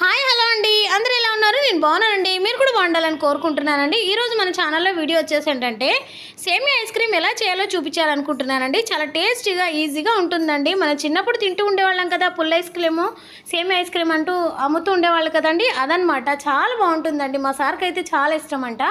Hi hello అండి. అందరూ ఎలా ఉన్నారు? నేను బాగున్నానండి. మీరు కూడా బాగుండాలని కోరుకుంటున్నానండి. ఈరోజు మన ఛానల్లో వీడియో వచ్చేసి ఏంటంటే సేమియా ఐస్ క్రీమ్ ఎలా చేయాలో చూపించాలనుకుంటున్నానండి. చాలా టేస్టీగా ఈజీగా ఉంటుందండి. మనం చిన్నప్పుడు తింటూ ఉండేవాళ్ళం కదా పుల్ల ఐస్ క్రీము సేమియా ఐస్ క్రీమ్ అంటూ అమ్ముతూ ఉండేవాళ్ళు కదండి. అదనమాట చాలా బాగుంటుందండి. మా సార్కి అయితే చాలా ఇష్టం అంట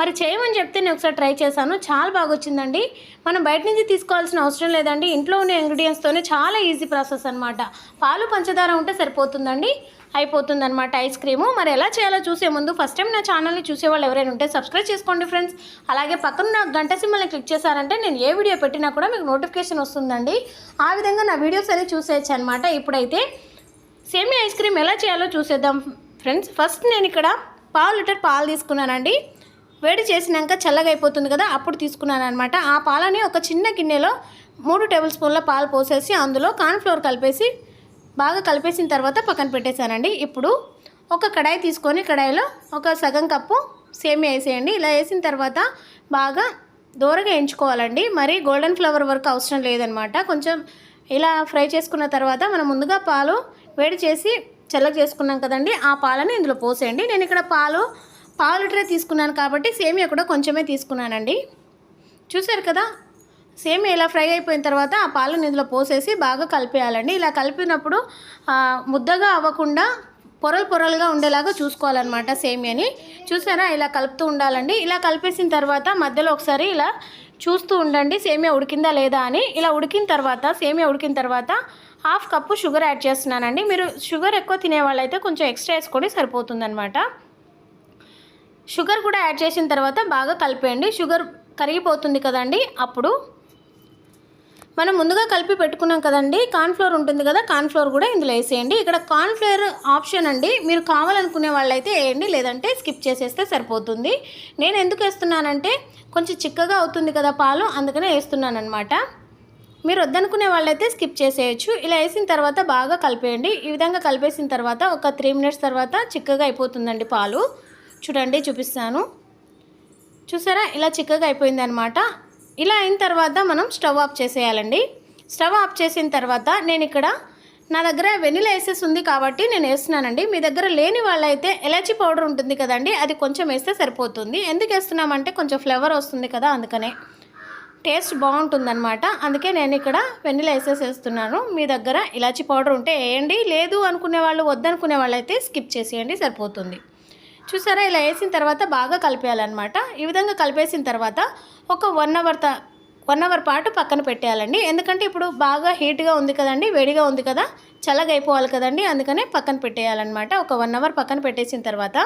మరి చేయమని చెప్తే నేను ఒకసారి ట్రై చేశాను. చాలా బాగా వచ్చిందండి. మనం బయట నుంచి తీసుకోవాల్సిన అవసరం లేదండి. ఇంట్లో ఉన్న ఇంగ్రీడియంట్స్తోనే చాలా ఈజీ ప్రాసెస్ అనమాట పాలు పంచదార ఉంటే సరిపోతుందండి. అయిపోతుంది అనమాట ఐస్ క్రీము. మరి ఎలా చేయాలో చూసే ముందు ఫస్ట్ టైం నా ఛానల్ని చూసేవాళ్ళు ఎవరైనా ఉంటే సబ్స్క్రైబ్ చేసుకోండి ఫ్రెండ్స్ అలాగే పక్కన గంట సిమ్మల్ని క్లిక్ చేశారంటే నేను ఏ వీడియో పెట్టినా కూడా మీకు నోటిఫికేషన్ వస్తుందండి. ఆ విధంగా నా వీడియోస్ అనేది చూసేయచ్చు అనమాట ఇప్పుడైతే సేమీ ఐస్ క్రీమ్ ఎలా చేయాలో చూసేద్దాం ఫ్రెండ్స్ ఫస్ట్ నేను ఇక్కడ పావు లీటర్ పాలు తీసుకున్నానండి. వేడి చేసినాక చల్లగా అయిపోతుంది కదా అప్పుడు తీసుకున్నాను అనమాట ఆ పాలని ఒక చిన్న గిన్నెలో మూడు టేబుల్ స్పూన్ల పాలు పోసేసి అందులో కార్న్ఫ్లోర్ కలిపేసి బాగా కలిపేసిన తర్వాత పక్కన పెట్టేశానండి. ఇప్పుడు ఒక కడాయి తీసుకొని కడాయిలో ఒక సగం కప్పు సేమియా వేసేయండి. ఇలా వేసిన తర్వాత బాగా దూరగా ఎంచుకోవాలండి. మరి గోల్డెన్ ఫ్లవర్ వరకు అవసరం లేదనమాట. కొంచెం ఇలా ఫ్రై చేసుకున్న తర్వాత మనం ముందుగా పాలు వేడి చేసి చల్లగా చేసుకున్నాం కదండి ఆ పాలను ఇందులో పోసేయండి. నేను ఇక్కడ పాలు పాలు లీటరే తీసుకున్నాను కాబట్టి సేమియా కూడా కొంచెమే తీసుకున్నానండి. చూసారు కదా? సేమ్ ఇలా ఫ్రై అయిపోయిన తర్వాత ఆ పాలను ఇందులో పోసేసి బాగా కలిపేయాలండి. ఇలా కలిపినప్పుడు ముద్దగా అవ్వకుండా పొరలు పొరలుగా ఉండేలాగా చూసుకోవాలన్నమాట సేమియాని. చూసారా? ఇలా కలుపుతూ ఉండాలండి. ఇలా కలిపేసిన తర్వాత మధ్యలో ఒకసారి ఇలా చూస్తూ ఉండండి సేమియా ఉడికిందా లేదా అని. ఇలా ఉడికిన తర్వాత సేమియా ఉడికిన తర్వాత హాఫ్ కప్పు షుగర్ యాడ్ చేస్తున్నానండి. మీరు షుగర్ ఎక్కువ తినేవాళ్ళైతే కొంచెం ఎక్స్ట్రా వేసుకొని సరిపోతుందన్నమాట. షుగర్ కూడా యాడ్ చేసిన తర్వాత బాగా కలిపేయండి. షుగర్ కరిగిపోతుంది కదండి అప్పుడు మనం ముందుగా కలిపి పెట్టుకున్నాం కదండి. కార్న్ఫ్లోర్ ఉంటుంది కదా కార్న్ఫ్లోర్ కూడా ఇందులో వేసేయండి. ఇక్కడ కార్న్ఫ్లోర్ ఆప్షన్ అండి. మీరు కావాలనుకునే వాళ్ళైతే వేయండి లేదంటే స్కిప్ చేసేస్తే సరిపోతుంది. నేను ఎందుకు వేస్తున్నానంటే కొంచెం చిక్కగా అవుతుంది కదా పాలు అందుకనే వేస్తున్నాను అనమాట మీరు వద్దనుకునే వాళ్ళైతే స్కిప్ చేసేయచ్చు. ఇలా వేసిన తర్వాత బాగా కలిపేయండి. ఈ విధంగా కలిపేసిన తర్వాత ఒక త్రీ మినిట్స్ తర్వాత చిక్కగా అయిపోతుందండి పాలు. చూడండి చూపిస్తాను. చూసారా? ఇలా చిక్కగా అయిపోయింది అనమాట ఇలా అయిన తర్వాత మనం స్టవ్ ఆఫ్ చేసేయాలండి. స్టవ్ ఆఫ్ చేసిన తర్వాత నేను ఇక్కడ నా దగ్గర వెనిలా ఎసెస్ ఉంది కాబట్టి నేను వేస్తున్నానండి. మీ దగ్గర లేని వాళ్ళైతే ఎలాచీ పౌడర్ ఉంటుంది కదండి అది కొంచెం వేస్తే సరిపోతుంది. ఎందుకు వేస్తున్నామంటే కొంచెం ఫ్లేవర్ వస్తుంది కదా అందుకనే. టేస్ట్ బాగుంటుందన్నమాట. అందుకే నేను ఇక్కడ వెనిలా ఎసెస్ వేస్తున్నాను. మీ దగ్గర ఇలాచీ పౌడర్ ఉంటే వేయండి. లేదు అనుకునే వాళ్ళు వద్దనుకునే వాళ్ళు అయితే స్కిప్ చేసేయండి సరిపోతుంది. చూసారా? ఇలా వేసిన తర్వాత బాగా కలిపేయాలన్నమాట. ఈ విధంగా కలిపేసిన తర్వాత ఒక వన్ అవర్ త వన్ అవర్ పాటు పక్కన పెట్టేయాలండి. ఎందుకంటే ఇప్పుడు బాగా హీట్గా ఉంది కదండి వేడిగా ఉంది కదా చల్లగైపోవాలి అయిపోవాలి కదండి అందుకనే పక్కన పెట్టేయాలన్నమాట. ఒక వన్ అవర్ పక్కన పెట్టేసిన తర్వాత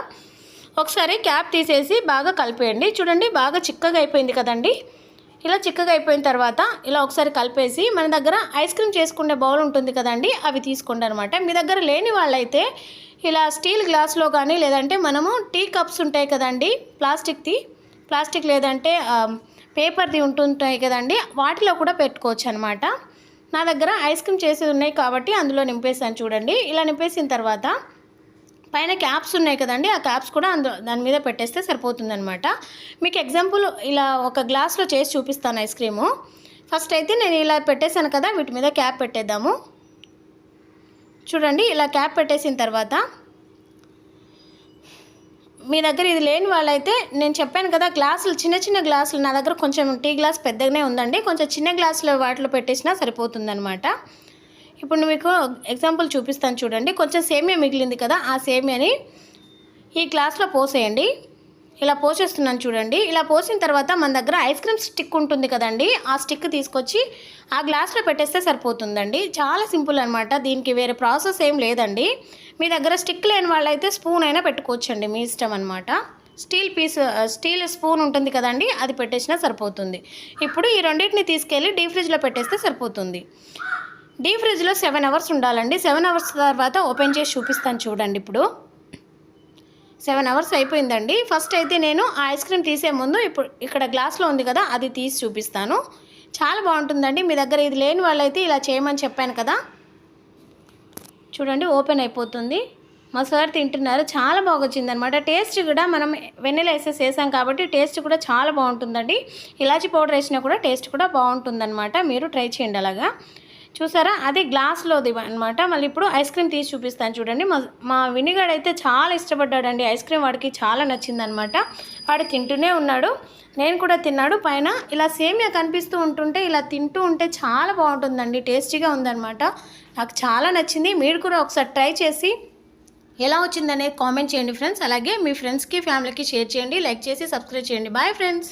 ఒకసారి క్యాప్ తీసేసి బాగా కలిపేయండి. చూడండి బాగా చిక్కగా అయిపోయింది కదండి. ఇలా చిక్కగా అయిపోయిన తర్వాత ఇలా ఒకసారి కలిపేసి మన దగ్గర ఐస్ క్రీమ్ చేసుకునే బౌల్ ఉంటుంది కదండి అవి తీసుకోండి అనమాట మీ దగ్గర లేని వాళ్ళైతే ఇలా స్టీల్ గ్లాస్లో కానీ లేదంటే మనము టీ కప్స్ ఉంటాయి కదండి ప్లాస్టిక్ది ప్లాస్టిక్ లేదంటే పేపర్ది ఉంటుంటాయి కదండి వాటిలో కూడా పెట్టుకోవచ్చు అనమాట నా దగ్గర ఐస్ క్రీమ్ చేసేది ఉన్నాయి కాబట్టి అందులో నింపేసాను చూడండి. ఇలా నింపేసిన తర్వాత పైన క్యాప్స్ ఉన్నాయి కదండి ఆ క్యాప్స్ కూడా అందు దాని మీద పెట్టేస్తే సరిపోతుందనమాట మీకు ఎగ్జాంపుల్ ఇలా ఒక గ్లాస్లో చేసి చూపిస్తాను ఐస్ క్రీము. ఫస్ట్ అయితే నేను ఇలా పెట్టేశాను కదా వీటి మీద క్యాప్ పెట్టేద్దాము. చూడండి ఇలా క్యాప్ పెట్టేసిన తర్వాత మీ దగ్గర ఇది లేని వాళ్ళైతే నేను చెప్పాను కదా గ్లాసులు చిన్న చిన్న గ్లాసులు నా దగ్గర కొంచెం టీ గ్లాస్ పెద్దగానే ఉందండి కొంచెం చిన్న గ్లాసులో వాటిలో పెట్టేసినా సరిపోతుందనమాట ఇప్పుడు మీకు ఎగ్జాంపుల్ చూపిస్తాను చూడండి. కొంచెం సేమియా మిగిలింది కదా ఆ సేమియాని ఈ గ్లాస్లో పోసేయండి. ఇలా పోసేస్తున్నాను చూడండి. ఇలా పోసిన తర్వాత మన దగ్గర ఐస్ క్రీమ్ స్టిక్ ఉంటుంది కదండి ఆ స్టిక్ తీసుకొచ్చి ఆ గ్లాస్లో పెట్టేస్తే సరిపోతుందండి. చాలా సింపుల్ అనమాట దీనికి వేరే ప్రాసెస్ ఏం లేదండి. మీ దగ్గర స్టిక్ లేని వాళ్ళైతే స్పూన్ అయినా పెట్టుకోవచ్చండి మీ ఇష్టం అనమాట స్టీల్ పీస్ స్టీల్ స్పూన్ ఉంటుంది కదండి అది పెట్టేసినా సరిపోతుంది. ఇప్పుడు ఈ రెండింటిని తీసుకెళ్ళి డీ ఫ్రిడ్జ్లో పెట్టేస్తే సరిపోతుంది. డీప్ ఫ్రిడ్జ్లో సెవెన్ అవర్స్ ఉండాలండి. సెవెన్ అవర్స్ తర్వాత ఓపెన్ చేసి చూపిస్తాను చూడండి ఇప్పుడు. సెవెన్ అవర్స్ అయిపోయిందండి. ఫస్ట్ అయితే నేను ఆ ఐస్ క్రీమ్ తీసే ముందు ఇప్పుడు ఇక్కడ గ్లాస్లో ఉంది కదా అది తీసి చూపిస్తాను. చాలా బాగుంటుందండి. మీ దగ్గర ఇది లేని వాళ్ళైతే ఇలా చేయమని చెప్పాను కదా. చూడండి ఓపెన్ అయిపోతుంది. మా సార్ తింటున్నారు. చాలా బాగా వచ్చిందనమాట టేస్ట్ కూడా మనం వెన్నెల వేసేసి వేసాం కాబట్టి టేస్ట్ కూడా చాలా బాగుంటుందండి. ఇలాచి పౌడర్ వేసినా కూడా టేస్ట్ కూడా బాగుంటుందన్నమాట. మీరు ట్రై చేయండి అలాగా. చూసారా? అది గ్లాస్లోది అనమాట మళ్ళీ ఇప్పుడు ఐస్ క్రీమ్ తీసి చూపిస్తాను చూడండి. మా మా వినిగాడు అయితే చాలా ఇష్టపడ్డాడండి. ఐస్ క్రీమ్ వాడికి చాలా నచ్చిందనమాట వాడు తింటూనే ఉన్నాడు. నేను కూడా తిన్నాడు. పైన ఇలా సేమియా కనిపిస్తూ ఉంటుంటే ఇలా తింటూ ఉంటే చాలా బాగుంటుందండి. టేస్టీగా ఉందన్నమాట. నాకు చాలా నచ్చింది. మీరు కూడా ఒకసారి ట్రై చేసి ఎలా వచ్చిందనేది కామెంట్ చేయండి ఫ్రెండ్స్. అలాగే మీ ఫ్రెండ్స్కి ఫ్యామిలీకి షేర్ చేయండి. లైక్ చేసి సబ్స్క్రైబ్ చేయండి. Bye friends.